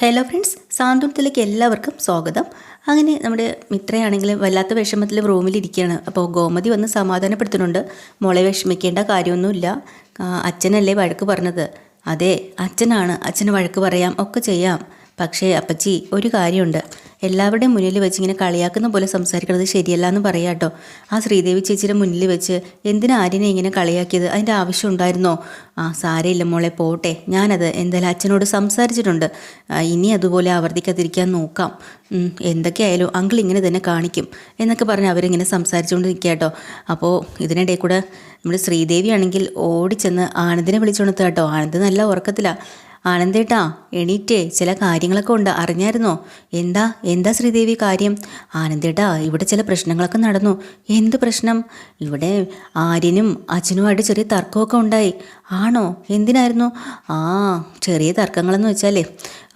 Hello friends സാന്ത്വനത്തിലേക്ക് എല്ലാവർക്കും സ്വാഗതം. അങ്ങനെ നമ്മുടെ മിത്രയാണെങ്കിൽ വല്ലാത്ത വിഷമത്തിൽ റൂമിലിരിക്കുകയാണ് അപ്പോൾ ഗോമതി വന്ന് സമാധാനപ്പെടുത്തുന്നുണ്ട്. മോളെ വിഷമിക്കേണ്ട കാര്യമൊന്നുമില്ല. അച്ഛനല്ലേ വഴക്ക് പറഞ്ഞത്. അതെ അച്ഛനാണ്. അച്ഛന് വഴക്ക് പറയാം ഒക്കെ ചെയ്യാം. പക്ഷേ അപ്പച്ചി ഒരു കാര്യമുണ്ട്. എല്ലാവരുടെയും മുന്നിൽ വെച്ച് ഇങ്ങനെ കളിയാക്കുന്ന പോലെ സംസാരിക്കുന്നത് ശരിയല്ല എന്ന് പറയാം കേട്ടോ. ആ ശ്രീദേവി ചേച്ചിയുടെ മുന്നിൽ വെച്ച് എന്തിനാ ആര്യനെ ഇങ്ങനെ കളിയാക്കിയത്? അതിന്റെ ആവശ്യം ഉണ്ടായിരുന്നോ? ആ സാരയില്ല മോളെ പോട്ടെ. ഞാനത് എന്തായാലും അച്ഛനോട് സംസാരിച്ചിട്ടുണ്ട്. ഇനി അതുപോലെ ആവർത്തിക്കാതിരിക്കാൻ നോക്കാം. എന്തൊക്കെയായാലും അങ്കിൾ ഇങ്ങനെ തന്നെ കാണിക്കും എന്നൊക്കെ പറഞ്ഞ് അവരിങ്ങനെ സംസാരിച്ചുകൊണ്ട് നിൽക്കുക കേട്ടോ. അപ്പോൾ ഇതിനിടയിൽ കൂടെ നമ്മുടെ ശ്രീദേവി ആണെങ്കിൽ ഓടിച്ചെന്ന് ആനന്ദിനെ വിളിച്ചുണർത്തുക കേട്ടോ. ആനന്ദ് നല്ല ഉറക്കത്തിലാണ് ആനന്ദേട്ടാ എണീറ്റേ. ചില കാര്യങ്ങളൊക്കെ ഉണ്ട്. അറിഞ്ഞായിരുന്നോ? എന്താ? എന്താ ശ്രീദേവി കാര്യം? ആനന്ദേട്ടാ ഇവിടെ ചില പ്രശ്നങ്ങളൊക്കെ നടന്നു. എന്ത് പ്രശ്നം? ഇവിടെ ആര്യനും അച്ഛനുമായിട്ട് ചെറിയ തർക്കമൊക്കെ ഉണ്ടായി. ആണോ? എന്തിനായിരുന്നു? ആ ചെറിയ തർക്കങ്ങളെന്ന് വെച്ചാലേ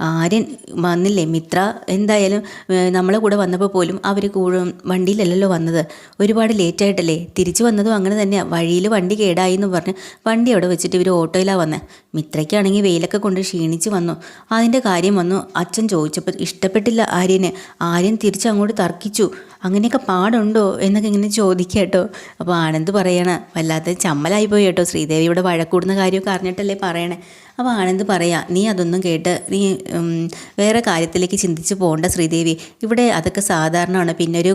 ആര്യൻ വന്നില്ലേ? മിത്ര എന്തായാലും നമ്മളെ കൂടെ വന്നപ്പോൾ പോലും അവർ കൂടും വണ്ടിയിലല്ലല്ലോ വന്നത്. ഒരുപാട് ലേറ്റായിട്ടല്ലേ തിരിച്ചു വന്നതും അങ്ങനെ തന്നെയാണ് വഴിയിൽ വണ്ടി കേടായി എന്ന് പറഞ്ഞ് വണ്ടി അവിടെ വെച്ചിട്ട് ഇവർ ഓട്ടോയിലാണ് വന്നത് മിത്രയ്ക്കാണെങ്കിൽ വെയിലൊക്കെ കൊണ്ട് ക്ഷീണിച്ച് വന്നു. അതിന്റെ കാര്യം വന്നു. അച്ഛൻ ചോദിച്ചപ്പോൾ ഇഷ്ടപ്പെട്ടില്ല ആര്യന്. ആര്യൻ തിരിച്ചങ്ങോട്ട് തർക്കിച്ചു. അങ്ങനെയൊക്കെ പാടുണ്ടോ എന്നൊക്കെ ഇങ്ങനെ ചോദിക്കുക കേട്ടോ. അപ്പോൾ ആനന്ദ് പറയണ വല്ലാത്ത ചമ്മലായി പോയി കേട്ടോ. ശ്രീദേവി ഇവിടെ വഴക്കൂടുന്ന കാര്യമൊക്കെ അറിഞ്ഞിട്ടല്ലേ പറയണേ. അപ്പോൾ ആനന്ദ് പറയാം നീ അതൊന്നും കേട്ട് നീ വേറെ കാര്യത്തിലേക്ക് ചിന്തിച്ച് പോകണ്ട ശ്രീദേവി. ഇവിടെ അതൊക്കെ സാധാരണമാണ്. പിന്നെ ഒരു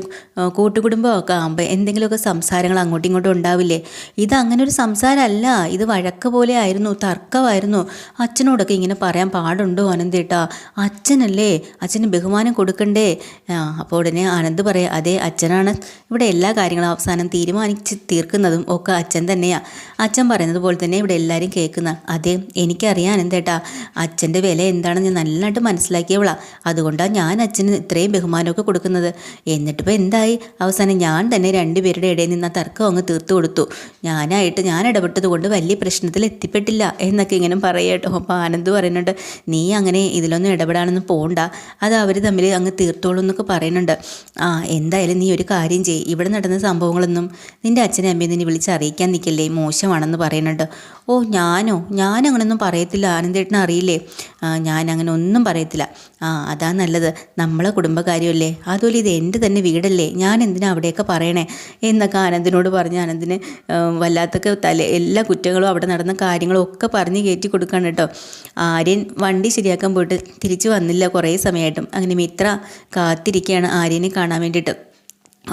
കൂട്ടുകുടുംബമൊക്കെ ആകുമ്പോൾ എന്തെങ്കിലുമൊക്കെ സംസാരങ്ങൾ അങ്ങോട്ടും ഇങ്ങോട്ടും ഉണ്ടാവില്ലേ? ഇത് അങ്ങനെ ഒരു സംസാരമല്ല. ഇത് വഴക്ക് പോലെ ആയിരുന്നു തർക്കമായിരുന്നു. അച്ഛനോടൊക്കെ ഇങ്ങനെ പറയാൻ പാടുണ്ടോ ആനന്ദേട്ടാ അച്ഛനല്ലേ? അച്ഛന് ബഹുമാനം കൊടുക്കണ്ടേ? അപ്പോൾ ഉടനെ ആനന്ദ് പറയാം അതെ അച്ഛനാണ്. ഇവിടെ എല്ലാ കാര്യങ്ങളും അവസാനം തീരുമാനിച്ച് തീർക്കുന്നതും ഒക്കെ അച്ഛൻ തന്നെയാണ് അച്ഛൻ പറയുന്നത് പോലെ തന്നെ ഇവിടെ എല്ലാവരും കേൾക്കുന്ന. അതെ എനിക്കറിയാൻ എന്തേട്ടാ അച്ഛന്റെ വില എന്താണെന്ന് ഞാൻ നല്ലതായിട്ട് മനസ്സിലാക്കിയവളാ. അതുകൊണ്ടാണ് ഞാൻ അച്ഛന് ഇത്രയും ബഹുമാനമൊക്കെ കൊടുക്കുന്നത്. എന്നിട്ടിപ്പോൾ എന്തായി? അവസാനം ഞാൻ തന്നെ രണ്ടുപേരുടെ ഇടയിൽ നിന്ന് ആ തർക്കം അങ്ങ് തീർത്തു കൊടുത്തു. ഞാനായിട്ട് ഞാൻ ഇടപെട്ടത് കൊണ്ട് വലിയ പ്രശ്നത്തിൽ എത്തിപ്പെട്ടില്ല എന്നൊക്കെ ഇങ്ങനെ പറയട്ടോ അപ്പോൾ ആനന്ദ് പറയുന്നുണ്ട് നീ അങ്ങനെ ഇതിലൊന്നും ഇടപെടാനൊന്നും പോണ്ട. അത് അവർ തമ്മിൽ അങ്ങ് തീർത്തോളൂ എന്നൊക്കെ പറയുന്നുണ്ട്. ആ എന്തായാലും നീ ഒരു കാര്യം ചെയ്യ്. ഇവിടെ നടന്ന സംഭവങ്ങളൊന്നും നിന്റെ അച്ഛനെ അമ്മയെ നിന്നെ വിളിച്ച് അറിയിക്കാൻ നിൽക്കില്ലേ? മോശമാണെന്ന് പറയുന്നുണ്ട്. ഓ ഞാനോ? ഞാൻ അങ്ങനൊന്നും പറയത്തില്ല. ആനന്ദേട്ടനെ അറിയില്ലേ? ഞാൻ അങ്ങനെ ഒന്നും പറയത്തില്ല. ആ അതാ നല്ലത്. നമ്മളെ കുടുംബകാര്യമല്ലേ? അതുപോലെ ഇത് എന്റെ തന്നെ വീടല്ലേ? ഞാൻ എന്തിനാ അവിടെയൊക്കെ പറയണേ? എന്നൊക്കെ ആനന്ദിനോട് പറഞ്ഞ് ആനന്ദിന് വല്ലാത്തൊക്കെ തല എല്ലാ കുറ്റങ്ങളും അവിടെ നടന്ന കാര്യങ്ങളും ഒക്കെ പറഞ്ഞ് കയറ്റി കൊടുക്കാണ് കേട്ടോ. ആര്യൻ വണ്ടി ശരിയാക്കാൻ പോയിട്ട് തിരിച്ചു വന്നില്ല കുറേ സമയമായിട്ടും. അങ്ങനെ മിത്ര കാത്തിരിക്കുകയാണ് ആര്യനെ കാണാൻ വേണ്ടിയിട്ട്.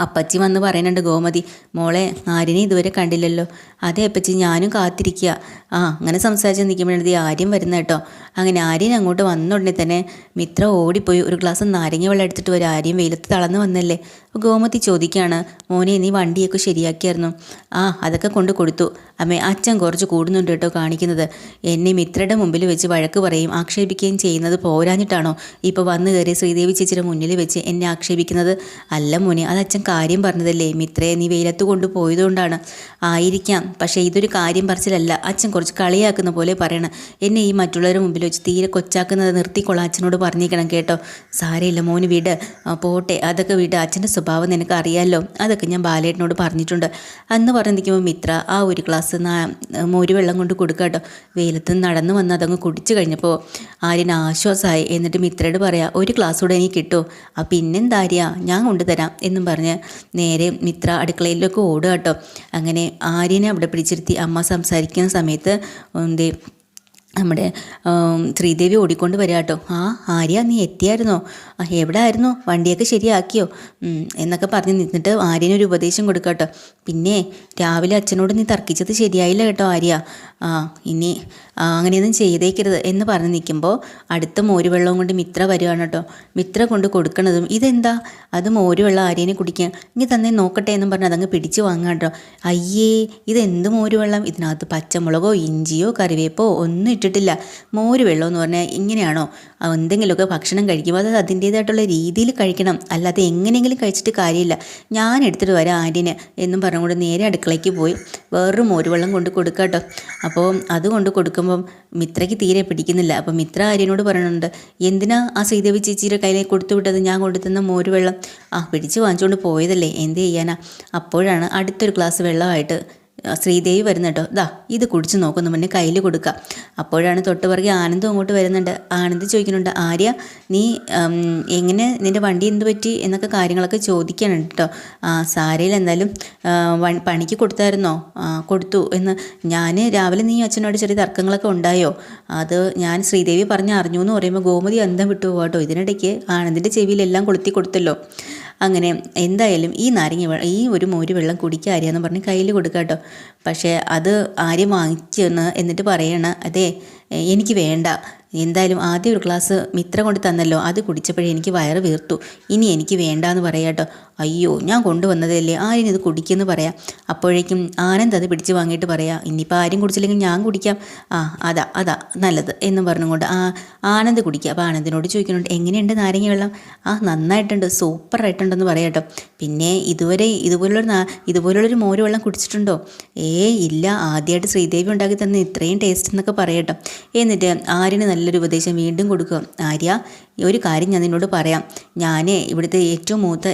അപ്പച്ചി വന്ന് പറയുന്നുണ്ട് ഗോമതി മോളെ ആര്യനെ ഇതുവരെ കണ്ടില്ലല്ലോ. അതെ അപ്പച്ചി ഞാനും കാത്തിരിക്കുക ആ അങ്ങനെ സംസാരിച്ച് നിൽക്കുമ്പോഴാണ് ഈ ആര്യം വരുന്ന കേട്ടോ. അങ്ങനെ ആര്യൻ അങ്ങോട്ട് വന്ന ഉടനെ തന്നെ മിത്ര ഓടിപ്പോയി. ഒരു ഗ്ലാസ് നാരങ്ങ വെള്ളം എടുത്തിട്ട് ഒരു ആര്യം വെയിലത്ത് തളർന്നു വന്നല്ലേ? ഗോമതി ചോദിക്കുകയാണ് മോനെ നീ വണ്ടിയൊക്കെ ശരിയാക്കിയായിരുന്നു? ആ അതൊക്കെ കൊണ്ട് കൊടുത്തു. അമ്മേ അച്ഛൻ കുറച്ച് കൂടുന്നുണ്ട് കേട്ടോ കാണിക്കുന്നത്. എന്നെ മിത്രയുടെ മുമ്പിൽ വെച്ച് വഴക്ക് പറയും. ആക്ഷേപിക്കുകയും ചെയ്യുന്നത് പോരാഞ്ഞിട്ടാണോ? ഇപ്പോൾ വന്നു കയറി ശ്രീദേവി ചേച്ചിയുടെ മുന്നിൽ വെച്ച് എന്നെ ആക്ഷേപിക്കുന്നത്? അല്ല മോനെ അത് അച്ഛൻ കാര്യം പറഞ്ഞതല്ലേ? മിത്രയെ നീ വെയിലത്ത് കൊണ്ടുപോയതുകൊണ്ടാണ്. ആയിരിക്കാം. പക്ഷേ ഇതൊരു കാര്യം പറച്ചിലല്ല. അച്ഛൻ കുറച്ച് കളിയാക്കുന്ന പോലെ പറയണം. എന്നെ ഈ മറ്റുള്ളവരുടെ മുമ്പിൽ വെച്ച് തീരെ കൊച്ചാക്കുന്നത് നിർത്തിക്കൊള്ളാം അച്ഛനോട് പറഞ്ഞേക്കണം കേട്ടോ. സാരയില്ല മോന് വിട്. പോട്ടെ. അതൊക്കെ വിട്. അച്ഛന്റെ സ്വഭാവം നിനക്ക് അറിയാമല്ലോ അതൊക്കെ ഞാൻ ബാലേട്ടനോട് പറഞ്ഞിട്ടുണ്ട്. അന്ന് പറഞ്ഞു നിൽക്കുമ്പോൾ മിത്ര ആ ഒരു ഗ്ലാസ് മോര് വെള്ളം കൊണ്ട് കൊടുക്കുക കേട്ടോ. വെയിലത്ത് നടന്നു വന്ന് അതങ്ങ് കുടിച്ചു കഴിഞ്ഞപ്പോൾ ആര്യന് ആശ്വാസമായി എന്നിട്ട് മിത്രയോട് പറയാ ഒരു ഗ്ലാസ് കൂടെ എനിക്ക് കിട്ടുമോ ആ പിന്നെന്താര്യ ഞാൻ കൊണ്ടുതരാം എന്നും പറഞ്ഞ് നേരെ മിത്ര അടുക്കളയിലൊക്കെ ഓടുക കേട്ടോ. അങ്ങനെ ആര്യനെ അവിടെ പിടിച്ചിരുത്തി അമ്മ സംസാരിക്കുന്ന സമയത്ത് എന്തേ നമ്മുടെ ശ്രീദേവി ഓടിക്കൊണ്ട് വരിക കേട്ടോ. ആ ആര്യ നീ എത്തിയായിരുന്നോ? എവിടെ ആയിരുന്നു വണ്ടിയൊക്കെ ശരിയാക്കിയോ? എന്നൊക്കെ പറഞ്ഞ് നിന്നിട്ട് ആര്യനൊരു ഉപദേശം കൊടുക്കുക കേട്ടോ. പിന്നെ രാവിലെ അച്ഛനോട് നീ തർക്കിച്ചത് ശരിയായില്ല കേട്ടോ ആര്യ. ആ ഇനി അങ്ങനെയൊന്നും ചെയ്തേക്കരുത് എന്ന് പറഞ്ഞ് നിൽക്കുമ്പോൾ അടുത്ത മോരുവെള്ളവും കൊണ്ട് മിത്ര വരികയാണ് കേട്ടോ. മിത്ര കൊണ്ട് കൊടുക്കണതും ഇതെന്താ? അത് മോരുവെള്ളം ആര്യനെ കുടിക്കാൻ. ഇനി തന്നെ നോക്കട്ടെ എന്നും പറഞ്ഞ് അതങ്ങ് പിടിച്ച് വാങ്ങാം കേട്ടോ. അയ്യേ ഇതെന്ത് മോരുവെള്ളം? ഇതിനകത്ത് പച്ചമുളകോ ഇഞ്ചിയോ കറിവേപ്പോ ഒന്നും ഇട്ടിട്ടില്ല. മോര് വെള്ളം എന്ന് പറഞ്ഞാൽ ഇങ്ങനെയാണോ? എന്തെങ്കിലുമൊക്കെ ഭക്ഷണം കഴിക്കുമ്പോൾ അത് അതിന്റേതായിട്ടുള്ള രീതിയിൽ കഴിക്കണം. അല്ലാതെ എങ്ങനെയെങ്കിലും കഴിച്ചിട്ട് കാര്യമില്ല. ഞാൻ എടുത്തിട്ട് വരാം ആര്യന് എന്നും പറഞ്ഞുകൊണ്ട് നേരെ അടുക്കളയ്ക്ക് പോയി. വേറൊരു മോരുവെള്ളം കൊണ്ട് കൊടുക്കുക അപ്പോൾ അത് കൊണ്ട് കൊടുക്കുമ്പം മിത്രയ്ക്ക് തീരെ പിടിക്കുന്നില്ല. അപ്പോൾ മിത്ര ആര്യനോട് പറയുന്നുണ്ട് എന്തിനാ ആ ശ്രീദേവി ചേച്ചിയുടെ കയ്യിൽ കൊടുത്തു വിട്ടത്? ഞാൻ കൊണ്ടുതന്ന മോരുവെള്ളം ആ പിടിച്ച് വാങ്ങിച്ചുകൊണ്ട് പോയതല്ലേ? എന്ത് ചെയ്യാനാ? അപ്പോഴാണ് അടുത്തൊരു ഗ്ലാസ് വെള്ളമായിട്ട് ശ്രീദേവി വരുന്ന കേട്ടോ. ദാ ഇത് കുടിച്ച് നോക്കുന്നു മുന്നേ കയ്യിൽ കൊടുക്കുക അപ്പോഴാണ് തൊട്ട് ആനന്ദം അങ്ങോട്ട് വരുന്നുണ്ട്. ആനന്ദ് ചോദിക്കുന്നുണ്ട് ആര്യ നീ എങ്ങനെ നിന്റെ വണ്ടി എന്ത് പറ്റി? എന്നൊക്കെ കാര്യങ്ങളൊക്കെ ചോദിക്കാനുണ്ട് കേട്ടോ. സാരയിൽ എന്തായാലും പണിക്ക് കൊടുത്തായിരുന്നോ? കൊടുത്തു. എന്ന് ഞാൻ രാവിലെ നീ അച്ഛനോട് ചെറിയ തർക്കങ്ങളൊക്കെ ഉണ്ടായോ? അത് ഞാൻ ശ്രീദേവി പറഞ്ഞ് അറിഞ്ഞു എന്ന് പറയുമ്പോൾ ഗോമതി അന്തം വിട്ടു പോകാട്ടോ ഇതിനിടയ്ക്ക് ആനന്ദിന്റെ ചെവിയിലെല്ലാം കൊളുത്തി കൊടുത്തല്ലോ. അങ്ങനെ എന്തായാലും ഈ നാരങ്ങ ഈ ഒരു മോര് വെള്ളം കുടിക്കുക ആര്യാന്ന് പറഞ്ഞ് കയ്യിൽ കൊടുക്കുക കേട്ടോ. പക്ഷേ അത് ആര്യ വാങ്ങിച്ചെന്ന് എന്നിട്ട് പറയണ അതെ എനിക്ക് വേണ്ട. എന്തായാലും ആദ്യം ഒരു ഗ്ലാസ് മിത്ര കൊണ്ട് തന്നല്ലോ. അത് കുടിച്ചപ്പോഴേ എനിക്ക് വയറ് വീർത്തു. ഇനി എനിക്ക് വേണ്ട എന്ന് പറയാട്ടോ അയ്യോ ഞാൻ കൊണ്ടുവന്നതല്ലേ? ആരും ഇത് കുടിക്കുമെന്ന് പറയാം. അപ്പോഴേക്കും ആനന്ദ് അത് പിടിച്ച് വാങ്ങിയിട്ട് പറയാം ഇനിയിപ്പോൾ ആരും കുടിച്ചില്ലെങ്കിൽ ഞാൻ കുടിക്കാം. ആ അതാ അതാ നല്ലത് എന്ന് പറഞ്ഞുകൊണ്ട് ആ ആനന്ദ് കുടിക്കുക. അപ്പോൾ ആനന്ദിനോട് ചോദിക്കുന്നുണ്ട് എങ്ങനെയുണ്ട് നാരങ്ങ വെള്ളം? ആ നന്നായിട്ടുണ്ട് സൂപ്പറായിട്ടുണ്ടെന്ന് പറയാം കേട്ടോ. പിന്നെ ഇതുവരെ ഇതുപോലുള്ളൊരു ഇതുപോലുള്ളൊരു മോര് വെള്ളം കുടിച്ചിട്ടുണ്ടോ? ഏ ഇല്ല ആദ്യമായിട്ട് ശ്രീദേവി ഉണ്ടാക്കി തന്നെ ഇത്രയും ടേസ്റ്റ് എന്നൊക്കെ പറയട്ടോ എന്നിട്ട് ആര്യന് നല്ലൊരു ഉപദേശം വീണ്ടും കൊടുക്കുക. ആര്യ ഒരു കാര്യം ഞാൻ നിന്നോട് പറയാം. ഞാൻ ഇവിടുത്തെ ഏറ്റവും മൂത്ത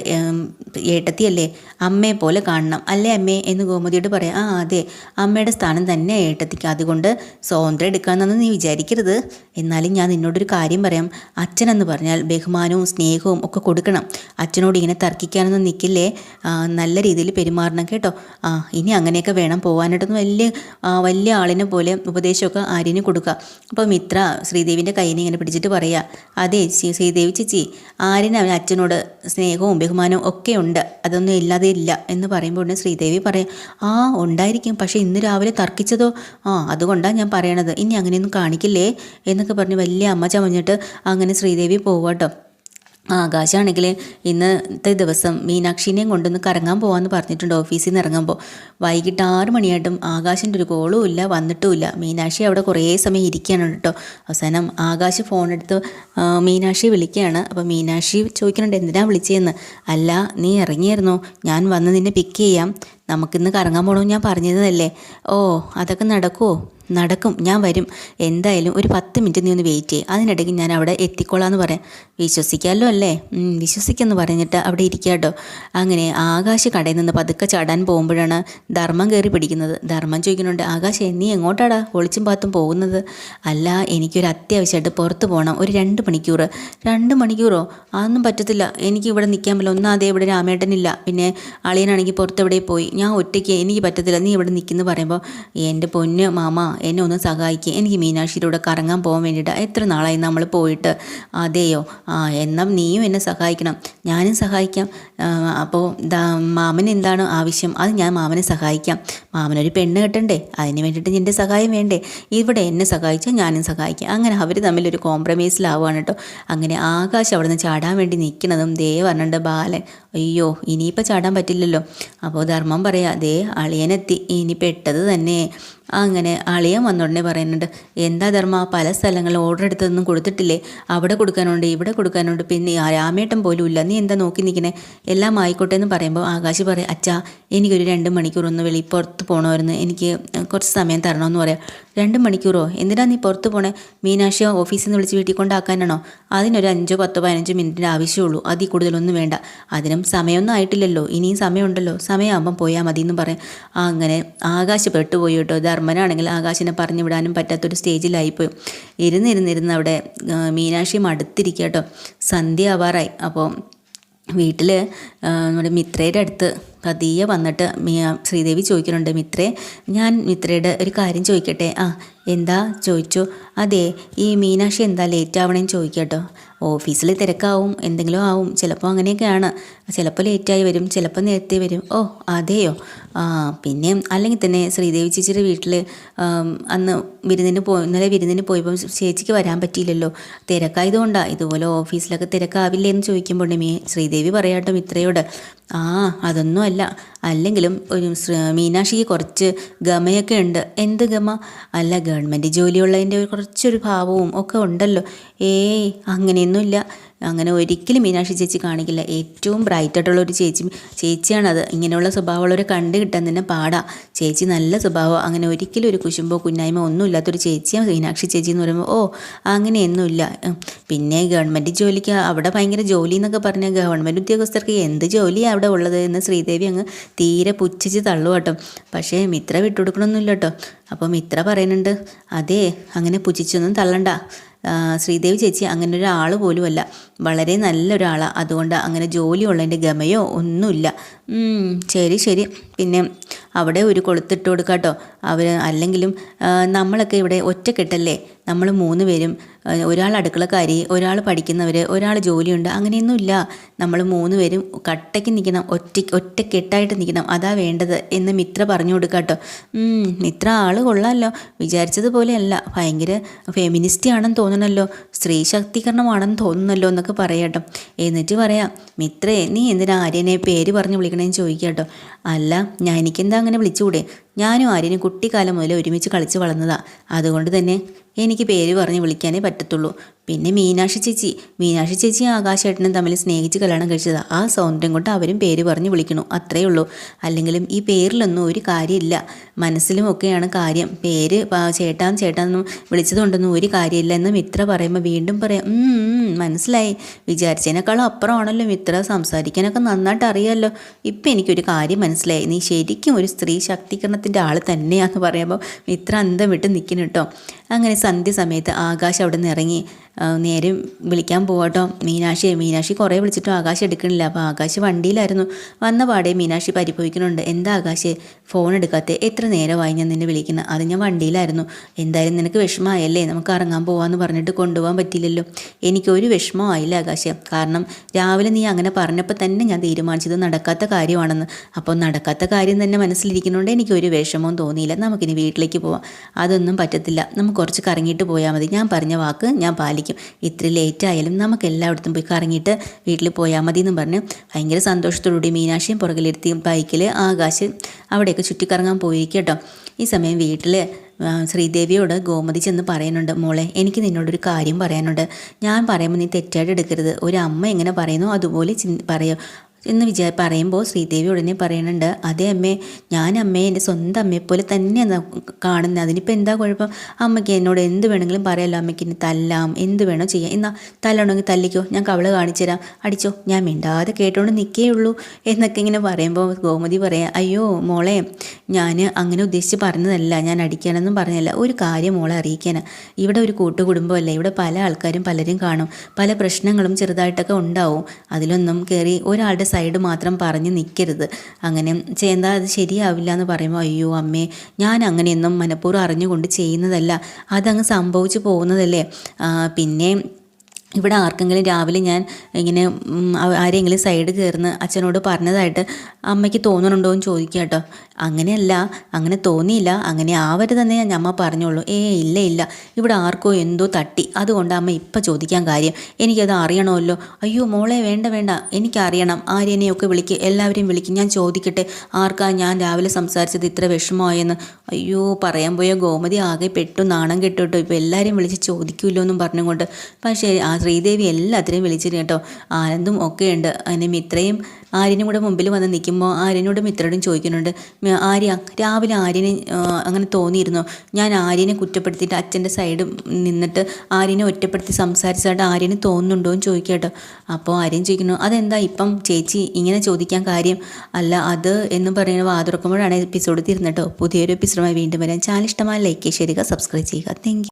ഏട്ടത്തിയല്ലേ? അമ്മയെ പോലെ കാണണം. അല്ലേ അമ്മേ? എന്ന് ഗോമതിയോട് പറയാം. ആ അതെ. അമ്മയുടെ സ്ഥാനം തന്നെ ഏട്ടത്തിക്ക്. അതുകൊണ്ട് സ്വാതന്ത്ര്യം എടുക്കാമെന്നൊന്നും നീ വിചാരിക്കരുത്. എന്നാലും ഞാൻ നിന്നോടൊരു കാര്യം പറയാം. അച്ഛനെന്ന് പറഞ്ഞാൽ ബഹുമാനവും സ്നേഹവും ഒക്കെ കൊടുക്കണം. അച്ഛനോട് ഇങ്ങനെ തർക്കിക്കാനൊന്നും നിൽക്കില്ലേ നല്ല രീതിയിൽ പെരുമാറണം കേട്ടോ. ആ ഇനി അങ്ങനെയൊക്കെ വേണം. പോകാനായിട്ടൊന്നും വലിയ വലിയ ആളിനെ പോലെ ഉപദേശമൊക്കെ ആര്യന് കൊടുക്കുക. അപ്പോൾ മിത്ര ശ്രീദേവിന്റെ കയ്യിനെ ഇങ്ങനെ പിടിച്ചിട്ട് പറയുക അതെ ശ്രീ- ശ്രീദേവി ചേച്ചി ആര്യന് അവൻ അച്ഛനോട് സ്നേഹവും ബഹുമാനവും ഒക്കെ ഉണ്ട് അതൊന്നും ഇല്ലാതെ ഇല്ല എന്ന് പറയുമ്പോൾ ഉടനെ ശ്രീദേവി പറയാം ആ ഉണ്ടായിരിക്കും. പക്ഷേ ഇന്ന് രാവിലെ തർക്കിച്ചതോ? ആ അതുകൊണ്ടാണ് ഞാൻ പറയണത്. ഇനി അങ്ങനെയൊന്നും കാണിക്കില്ലേ? എന്നൊക്കെ പറഞ്ഞ് വലിയ അമ്മ ചമഞ്ഞിട്ട് അങ്ങനെ ശ്രീദേവി പോവാട്ടോ ആകാശാണെങ്കിൽ ഇന്നത്തെ ദിവസം മീനാക്ഷിനെയും കൊണ്ടൊന്ന് കറങ്ങാൻ പോകാമെന്ന് പറഞ്ഞിട്ടുണ്ട് ഓഫീസിൽ നിന്ന് ഇറങ്ങുമ്പോൾ വൈകിട്ട് ആറ് മണിയായിട്ടും ആകാശിന്റെ ഒരു കോളും ഇല്ല വന്നിട്ടുമില്ല മീനാക്ഷി അവിടെ കുറേ സമയം ഇരിക്കുകയാണ് കേട്ടോ അവസാനം ആകാശ് ഫോണെടുത്ത് മീനാക്ഷി വിളിക്കുകയാണ് അപ്പോൾ മീനാക്ഷി ചോദിക്കുന്നുണ്ട് എന്തിനാ വിളിച്ചതെന്ന് അല്ല നീ ഇറങ്ങിയായിരുന്നോ ഞാൻ വന്ന് നിന്നെ പിക്ക് ചെയ്യാം. നമുക്കിന്ന് കറങ്ങാൻ പോകണമെന്ന് ഞാൻ പറഞ്ഞതല്ലേ. ഓ അതൊക്കെ നടക്കുമോ നടക്കും ഞാൻ വരും. എന്തായാലും ഒരു പത്ത് മിനിറ്റ് നീ ഒന്ന് വെയിറ്റ് ചെയ്യും. അതിനിടയ്ക്ക് ഞാൻ അവിടെ എത്തിക്കോളാം എന്ന് പറയാം. വിശ്വസിക്കാമല്ലോ അല്ലേ? വിശ്വസിക്കുമെന്ന് പറഞ്ഞിട്ട് അവിടെ ഇരിക്കാട്ടോ അങ്ങനെ ആകാശ് കടയിൽ നിന്ന് പതുക്കെ ചാടാൻ പോകുമ്പോഴാണ് ധർമ്മം കയറി പിടിക്കുന്നത്. ധർമ്മം ചോദിക്കുന്നുണ്ട് ആകാശ് നീ എങ്ങോട്ടാടാ? ഒളിച്ചും പാത്തും പോകുന്നത്? അല്ല എനിക്കൊരു അത്യാവശ്യമായിട്ട് പുറത്ത് പോകണം ഒരു രണ്ട് മണിക്കൂർ രണ്ട് മണിക്കൂറോ? അതൊന്നും പറ്റത്തില്ല. എനിക്ക് ഇവിടെ നിൽക്കാൻ പറ്റില്ല. ഒന്നും അതേ ഇവിടെ രാമേട്ടനില്ല പിന്നെ അളിയനാണെങ്കിൽ പുറത്ത് എവിടെ പോയി. ഞാൻ ഒറ്റയ്ക്ക് എനിക്ക് പറ്റത്തില്ല. നീ ഇവിടെ നിൽക്കുന്നു പറയുമ്പോൾ എന്റെ പൊന്ന് മാമ എന്നെ ഒന്ന് സഹായിക്കുക എനിക്ക് മീനാക്ഷിയിലൂടെ കറങ്ങാൻ പോകാൻ വേണ്ടിയിട്ട് എത്ര നാളായി നമ്മൾ പോയിട്ട്? അതെയോ? ആ എന്നാൽ നീയും എന്നെ സഹായിക്കണം. ഞാനും സഹായിക്കാം. അപ്പോൾ മാമന് എന്താണ് ആവശ്യം? അത് ഞാൻ മാമനെ സഹായിക്കാം. മാമനൊരു പെണ്ണ് കെട്ടണ്ടേ? അതിന് വേണ്ടിയിട്ട് നിന്റെ സഹായം വേണ്ടേ? ഇവിടെ എന്നെ സഹായിച്ചാൽ ഞാനും സഹായിക്കാം. അങ്ങനെ അവർ തമ്മിലൊരു കോംപ്രമൈസിലാവുകയാണ് കേട്ടോ. അങ്ങനെ ആകാശ് അവിടെ നിന്ന് ചാടാൻ വേണ്ടി നിൽക്കുന്നതും ദേ പറഞ്ഞിട്ട് ബാലൻ. അയ്യോ ഇനിയിപ്പോൾ ചാടാൻ പറ്റില്ലല്ലോ. അപ്പോൾ ധർമ്മം പറയാ ദേ അളിയനെത്തി ഇനി പെട്ടത് തന്നെ. അങ്ങനെ അളിയൻ വന്നുടനെ പറയുന്നുണ്ട് എന്താ ധർമ്മ പല സ്ഥലങ്ങളിൽ ഓർഡർ എടുത്തതൊന്നും കൊടുത്തിട്ടില്ലേ? അവിടെ കൊടുക്കാനുണ്ട് ഇവിടെ കൊടുക്കാനുണ്ട്. പിന്നെ രാമേട്ടൻ പോലും ഇല്ല. നീ എന്താ നോക്കി നിൽക്കണേ? എല്ലാം ആയിക്കോട്ടെ എന്ന് പറയുമ്പോൾ ആകാശ് പറയാം അച്ഛാ എനിക്കൊരു രണ്ട് മണിക്കൂർ ഒന്ന് വെളി പുറത്ത് പോകണമായിരുന്നു എനിക്ക് കുറച്ച് സമയം തരണമെന്ന് പറയാം. രണ്ട് മണിക്കൂറോ? എന്തിനാ നീ പുറത്ത് പോണേ? മീനാക്ഷി ഓഫീസിൽ നിന്ന് വിളിച്ച് വീട്ടിൽ കൊണ്ടാക്കാനാണോ? അതിനൊരു അഞ്ചോ പത്തോ പതിനഞ്ചോ മിനിറ്റിന്റെ ആവശ്യമുള്ളൂ. അതിൽ കൂടുതലൊന്നും വേണ്ട. അതിനും സമയമൊന്നും ആയിട്ടില്ലല്ലോ. ഇനിയും സമയമുണ്ടല്ലോ. സമയമാകുമ്പം പോയാൽ മതി എന്ന് പറയാം അങ്ങനെ ആകാശ് പെട്ടുപോയി കേട്ടോ. ധർമ്മനാണെങ്കിൽ ആകാശിനെ പറഞ്ഞു വിടാനും പറ്റാത്തൊരു സ്റ്റേജിലായിപ്പോയി. ഇരുന്നിരുന്നിരുന്ന് അവിടെ മീനാക്ഷിയും മീനാക്ഷി മടുത്തിരിക്കുക കേട്ടോ. സന്ധ്യ ആവാറായി. അപ്പോൾ വീട്ടിൽ നമ്മുടെ മിത്രയുടെ അടുത്ത് പതിയെ വന്നിട്ട് ശ്രീദേവി ചോദിക്കുന്നുണ്ട് മിത്രേ ഞാൻ മിത്രയുടെ ഒരു കാര്യം ചോദിക്കട്ടെ? ആ എന്താ? ചോദിച്ചു. അതെ ഈ മീനാക്ഷി എന്താ ലേറ്റ് ആവണേന്ന് ചോദിക്കട്ടോ ഓഫീസിൽ തിരക്കാവും എന്തെങ്കിലും ആവും. ചിലപ്പോൾ അങ്ങനെയൊക്കെയാണ്. ചിലപ്പോൾ ലേറ്റായി വരും ചിലപ്പോൾ നേരത്തെ വരും. ഓ അതെയോ? ആ പിന്നെ അല്ലെങ്കിൽ തന്നെ ശ്രീദേവി ചേച്ചിയുടെ വീട്ടിൽ അന്ന് വിരുന്നിന് പോയി ഇന്നലെ വിരുന്നിന് പോയപ്പോൾ ചേച്ചിക്ക് വരാൻ പറ്റിയില്ലല്ലോ. തിരക്കായതുകൊണ്ടാണ് ഇതുപോലെ ഓഫീസിലൊക്കെ തിരക്കാവില്ലേ എന്ന് ചോദിക്കുമ്പോൾ ശ്രീദേവി പറയാട്ടോ മിത്രയോട്. ആ അതൊന്നും അല്ല അല്ലെങ്കിലും ഒരു മീനാക്ഷിക്ക് കുറച്ച് ഗമയൊക്കെ ഉണ്ട്. എന്ത് ഗമ? അല്ല ഗവൺമെന്റ് ജോലിയുള്ളതിന്റെ കുറച്ചൊരു ഭാവവും ഒക്കെ ഉണ്ടല്ലോ. ഏയ് അങ്ങനെയൊന്നുമില്ല. അങ്ങനെ ഒരിക്കലും മീനാക്ഷി ചേച്ചി കാണിക്കില്ല. ഏറ്റവും ബ്രൈറ്റ് ആയിട്ടുള്ള ഒരു ചേച്ചി ചേച്ചിയാണത്. ഇങ്ങനെയുള്ള സ്വഭാവമുള്ളവരെ കണ്ടു കിട്ടാൻ തന്നെ പാടാ. ചേച്ചി നല്ല സ്വഭാവം. അങ്ങനെ ഒരിക്കലും ഒരു കുശുമ്പോ കുന്നായ്മ ഒന്നും ഇല്ലാത്തൊരു ചേച്ചിയാണ് മീനാക്ഷി ചേച്ചി എന്ന് പറയുമ്പോൾ ഓ അങ്ങനെയൊന്നുമില്ല പിന്നെ ഗവൺമെന്റ് ജോലിക്ക് അവിടെ ഭയങ്കര ജോലി എന്നൊക്കെ പറഞ്ഞാൽ ഗവൺമെന്റ് ഉദ്യോഗസ്ഥർക്ക് എന്ത് ജോലിയാണ് അവിടെ ഉള്ളത് എന്ന് ശ്രീദേവി അങ്ങ് തീരെ പുച്ഛിച്ച് തള്ളു കേട്ടോ പക്ഷേ മിത്ര വിട്ടുകൊടുക്കണമൊന്നുമില്ല കേട്ടോ. അപ്പോൾ മിത്ര പറയുന്നുണ്ട് അതെ അങ്ങനെ പുച്ഛിച്ചൊന്നും തള്ളണ്ട. ശ്രീദേവി ചേച്ചി അങ്ങനെ ഒരാൾ പോലുമല്ല. വളരെ നല്ലൊരാളാണ് അതുകൊണ്ട് അങ്ങനെ ജോലിയുള്ളതിന്റെ ഗമയോ ഒന്നുമില്ല. ശരി ശരി. പിന്നെ അവിടെ ഒരു കൊളുത്തിട്ട് കൊടുക്കാം കേട്ടോ. അവർ അല്ലെങ്കിലും നമ്മളൊക്കെ ഇവിടെ ഒറ്റക്കെട്ടല്ലേ? നമ്മൾ മൂന്ന് പേരും ഒരാൾ അടുക്കളക്കാരി ഒരാൾ പഠിക്കുന്നവർ ഒരാൾ ജോലിയുണ്ട് അങ്ങനെയൊന്നുമില്ല. നമ്മൾ മൂന്ന് പേരും കട്ടയ്ക്ക് നിൽക്കണം ഒറ്റ ഒറ്റക്കെട്ടായിട്ട് നിൽക്കണം. അതാ വേണ്ടത് എന്ന് മിത്ര പറഞ്ഞു കൊടുക്കാം കേട്ടോ. മിത്ര ആൾ കൊള്ളാമല്ലോ വിചാരിച്ചതുപോലെയല്ല. ഭയങ്കര ഫെമിനിസ്റ്റ് ആണെന്ന് തോന്നണല്ലോ. സ്ത്രീ ശാക്തീകരണമാണെന്ന് തോന്നുന്നല്ലോ എന്നൊക്കെ പറയാട്ടോ എന്നിട്ട് പറയാം മിത്രേ നീ എന്തിനാ ആര്യനെ പേര് പറഞ്ഞ് വിളിക്കണേന്ന് ചോദിക്കാം കേട്ടോ? അല്ല ഞാൻ എനിക്കെന്താ അങ്ങനെ വിളിച്ചുകൂടെ? ഞാനും ആര്യനും കുട്ടിക്കാലം മുതൽ ഒരുമിച്ച് കളിച്ച് വളർന്നതാ. അതുകൊണ്ട് തന്നെ എനിക്ക് പേര് പറഞ്ഞ് വിളിക്കാനേ പറ്റത്തുള്ളൂ. പിന്നെ മീനാക്ഷി ചേച്ചി. മീനാക്ഷി ചേച്ചിയും ആകാശേട്ടനും തമ്മിൽ സ്നേഹിച്ച് കല്യാണം കഴിച്ചതാ. ആ സൗന്ദര്യം കൊണ്ട് അവരും പേര് പറഞ്ഞ് വിളിക്കണു. അത്രയേ ഉള്ളൂ. അല്ലെങ്കിലും ഈ പേരിലൊന്നും ഒരു കാര്യമില്ല. മനസ്സിലും ഒക്കെയാണ് കാര്യം. പേര് ചേട്ടാൻ ചേട്ടാന്നും വിളിച്ചതുകൊണ്ടൊന്നും ഒരു കാര്യമില്ല എന്ന് മിത്ര പറയുമ്പോൾ വീണ്ടും പറയാം. "ഉം, ഉം, മനസ്സിലായി. വിചാരിച്ചതിനേക്കാളും അപ്പുറമാണല്ലോ മിത്ര സംസാരിക്കാനൊക്കെ നന്നായിട്ട് അറിയാമല്ലോ ഇപ്പം എനിക്കൊരു കാര്യം മനസ്സിലായി. നീ ശരിക്കും ഒരു സ്ത്രീ ശാക്തീകരണത്തിന്റെ ആൾ തന്നെയാന്ന് പറയുമ്പോൾ മിത്ര അന്തം വിട്ട് നിൽക്കുന്നു കേട്ടോ അങ്ങനെ സന്ധ്യ സമയത്ത് ആകാശം അവിടെ നിന്ന് ഇറങ്ങി. നേരെ വിളിക്കാൻ പോവാട്ടോ. മീനാക്ഷി മീനാക്ഷി കുറേ വിളിച്ചിട്ടും ആകാശ് എടുക്കണില്ല. അപ്പോൾ ആകാശ് വണ്ടിയിലായിരുന്നു. വന്ന പാടേ മീനാക്ഷി പരിഭവിക്കുന്നുണ്ട്. എന്താ ആകാശ്? ഫോൺ എടുക്കാത്ത. എത്ര നേരമായി ഞാൻ നിന്നെ വിളിക്കുന്നത് അത് ഞാൻ വണ്ടിയിലായിരുന്നു. എന്തായാലും നിനക്ക് വിഷമമായല്ലേ? നമുക്ക് ഇറങ്ങാൻ പോവാന്ന് പറഞ്ഞിട്ട് കൊണ്ടുപോകാൻ പറ്റില്ലല്ലോ. എനിക്കൊരു വിഷമം ആയില്ല ആകാശ്. കാരണം രാവിലെ നീ അങ്ങനെ പറഞ്ഞപ്പോൾ തന്നെ ഞാൻ തീരുമാനിച്ചത് നടക്കാത്ത കാര്യമാണെന്ന്. അപ്പോൾ നടക്കാത്ത കാര്യം തന്നെ മനസ്സിലിരിക്കുന്നതുകൊണ്ട് എനിക്കൊരു വിഷമവും തോന്നിയില്ല. നമുക്കിനി വീട്ടിലേക്ക് പോവാം. അതൊന്നും പറ്റത്തില്ല. നമുക്ക് കുറച്ച് കറങ്ങിയിട്ട് പോയാൽ മതി. ഞാൻ പറഞ്ഞ വാക്ക് ഞാൻ പാലിക്കും. ഇത്ര ലേറ്റ് ആയാലും നമുക്ക് എല്ലായിടത്തും പോയി കറങ്ങിയിട്ട് വീട്ടിൽ പോയാൽ മതി എന്നും പറഞ്ഞ് ഭയങ്കര സന്തോഷത്തോടുകൂടി മീനാക്ഷിയും പുറകിലിരുത്തി ബൈക്കിൽ ആകാശ് അവിടെയൊക്കെ ചുറ്റിക്കറങ്ങാൻ പോയിരിക്കും കേട്ടോ ഈ സമയം വീട്ടിൽ ശ്രീദേവിയോട് ഗോമതി ചെന്ന് പറയുന്നുണ്ട് മോളെ എനിക്ക് നിന്നോടൊരു കാര്യം പറയാനുണ്ട്. ഞാൻ പറയുമ്പോൾ നീ തെറ്റായിട്ട് എടുക്കരുത്. ഒരു അമ്മ എങ്ങനെ പറയുന്നു അതുപോലെ ചിന് പറയോ? എന്ന് വിചാ പറയുമ്പോൾ ശ്രീദേവി ഉടനെ പറയുന്നുണ്ട് അതേ അമ്മേ ഞാൻ അമ്മയെ എന്റെ സ്വന്തം അമ്മയെപ്പോലെ തന്നെയാണ് കാണുന്നത്. അതിനിപ്പോൾ എന്താ കുഴപ്പം? അമ്മയ്ക്ക് എന്നോട് എന്ത് വേണമെങ്കിലും പറയാമല്ലോ അമ്മയ്ക്ക് എന്നെ തല്ലാം എന്ത് വേണോ ചെയ്യാം. എന്നാ തല്ലണമെങ്കിൽ തല്ലിക്കോ. ഞാൻ കവൾ കാണിച്ചു തരാം. അടിച്ചോ. ഞാൻ മിണ്ടാതെ കേട്ടോണ്ട് നിൽക്കേ ഉള്ളൂ എന്നൊക്കെ ഇങ്ങനെ പറയുമ്പോൾ ഗോമതി പറയാം അയ്യോ മോളെ ഞാൻ അങ്ങനെ ഉദ്ദേശിച്ച് പറഞ്ഞതല്ല. ഞാൻ അടിക്കാനൊന്നും പറഞ്ഞതല്ല. ഒരു കാര്യം മോളെ അറിയിക്കാനാ. ഇവിടെ ഒരു കൂട്ടുകുടുംബമല്ല. ഇവിടെ പല ആൾക്കാരും പലരും കാണും. പല പ്രശ്നങ്ങളും ചെറുതായിട്ടൊക്കെ ഉണ്ടാവും. അതിലൊന്നും കയറി ഒരാളുടെ സൈഡ് മാത്രം പറഞ്ഞ് നിൽക്കരുത് അങ്ങനെ ചെയ്താൽ അത് ശരിയാവില്ല എന്ന് പറയുമ്പോൾ അയ്യോ അമ്മേ ഞാൻ അങ്ങനെയൊന്നും മനഃപൂർവം അറിഞ്ഞുകൊണ്ട് ചെയ്യുന്നതല്ല. അതങ്ങ് സംഭവിച്ചു പോകുന്നതല്ലേ? പിന്നെ ഇവിടെ ആർക്കെങ്കിലും രാവിലെ ഞാൻ ഇങ്ങനെ ആരെങ്കിലും സൈഡ് കയറുന്ന അച്ഛനോട് പറഞ്ഞതായിട്ട് അമ്മയ്ക്ക് തോന്നുന്നുണ്ടോ എന്ന് ചോദിക്കുക കേട്ടോ. അങ്ങനെയല്ല അങ്ങനെ തോന്നിയില്ല അങ്ങനെ ആവരുതെന്നേ ഞാൻ അമ്മ പറഞ്ഞോളൂ ഏ ഇല്ല ഇല്ല. ഇവിടെ ആർക്കോ എന്തോ തട്ടി. അതുകൊണ്ട് അമ്മ ഇപ്പം ചോദിക്കാൻ കാര്യം. എനിക്കത് അറിയണമല്ലോ. അയ്യോ മോളെ വേണ്ട വേണ്ട. എനിക്കറിയണം. ആര്യനെയൊക്കെ വിളിക്ക്. എല്ലാവരെയും വിളിക്കും. ഞാൻ ചോദിക്കട്ടെ. ആർക്കാ ഞാൻ രാവിലെ സംസാരിച്ചത് ഇത്ര വിഷമമായെന്ന്? അയ്യോ പറയാൻ പോയ ഗോമതി ആകെ പെട്ടു നാണം കെട്ടു കേട്ടോ. ഇപ്പോൾ എല്ലാവരെയും വിളിച്ച് ചോദിക്കുമല്ലോ എന്നും പറഞ്ഞുകൊണ്ട്. പക്ഷേ ആ ശ്രീദേവി എല്ലാത്തിനെയും വിളിച്ചിരുന്നു കേട്ടോ. ആനന്ദും ഒക്കെ ഉണ്ട് അതിന് മിത്രയും ആര്യനും കൂടെ മുമ്പിൽ വന്ന് നിൽക്കുമ്പോൾ ആര്യനോട് മിത്രയോടും ചോദിക്കുന്നുണ്ട് "മ- ആര്യ രാവിലെ ആര്യനെ അങ്ങനെ തോന്നിയിരുന്നു? ഞാൻ ആര്യനെ കുറ്റപ്പെടുത്തിയിട്ട് അച്ഛന്റെ സൈഡ് നിന്നിട്ട് ആര്യനെ ഒറ്റപ്പെടുത്തി സംസാരിച്ചതായിട്ട് ആര്യന് തോന്നുന്നുണ്ടോ എന്ന് ചോദിക്കുക കേട്ടോ. അപ്പോൾ ആര്യൻ ചോദിക്കുന്നു അതെന്താ ഇപ്പം ചേച്ചി ഇങ്ങനെ ചോദിക്കാൻ കാര്യം? അല്ല അത് എന്ന് പറയുന്ന വാതുറക്കുമ്പോഴാണ് എപ്പിസോഡ് തീർന്നിട്ടോ പുതിയൊരു എപ്പിസോഡുമായി വീണ്ടും വരാൻ ചാനൽ ഇഷ്ടമായ ലൈക്ക് ചെയ്യുക സബ്സ്ക്രൈബ് ചെയ്യുക. താങ്ക്